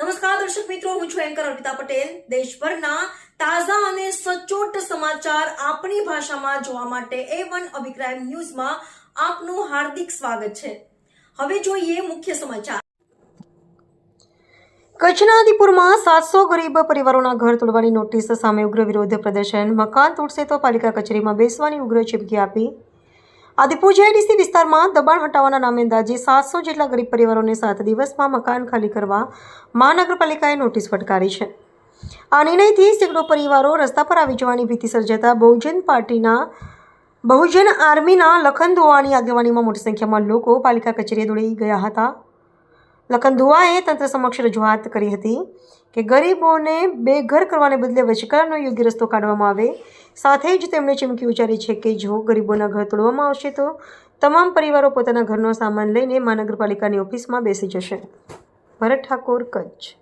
નમસ્કાર, દર્શક મિત્રો, હું છું એન્કર અર્પિતા પટેલ. દેશભરના તાજા અને સચોટ સમાચાર આપણી ભાષામાં જોવા માટે એ વન અભિપ્રાય ન્યૂઝમાં આપનું હાર્દિક સ્વાગત છે. હવે જોઈએ મુખ્ય સમાચાર. કચ્છના આદિપુરમાં સાતસો ગરીબ પરિવારોના ઘર તોડવાની નોટિસ સામે ઉગ્ર વિરોધ પ્રદર્શન. મકાન તોડશે તો પાલિકા કચેરીમાં બેસવાની ઉગ્ર ચીમકી આપી. આદિપુર જેઆઈડીસી વિસ્તારમાં દબાણ હટાવવાના નામે અંદાજે સાતસો જેટલા ગરીબ પરિવારોને સાત દિવસમાં મકાન ખાલી કરવા મહાનગરપાલિકાએ નોટિસ ફટકારી છે. આ નિર્ણયથી સેંકડો પરિવારો રસ્તા પર આવી જવાની ભીતિ સર્જાતા બહુજન પાર્ટીના, બહુજન આર્મીના લખન ધોવાની આગેવાનીમાં મોટી સંખ્યામાં લોકો પાલિકા કચેરીએ દોડી ગયા હતા. લખન દુઆએ તંત્ર સમક્ષ રજૂઆત કરી હતી કે ગરીબોને બેઘર કરવાને બદલે વચગાળાનો યોગ્ય રસ્તો કાઢવામાં આવે. સાથે જ તેમણે ચીમકી ઉચ્ચારી છે કે જો ગરીબોના ઘર તોડવામાં આવશે તો તમામ પરિવારો પોતાના ઘરનો સામાન લઈને મહાનગરપાલિકાની ઓફિસમાં બેસી જશે. ભરત ઠાકોર કચ્છ.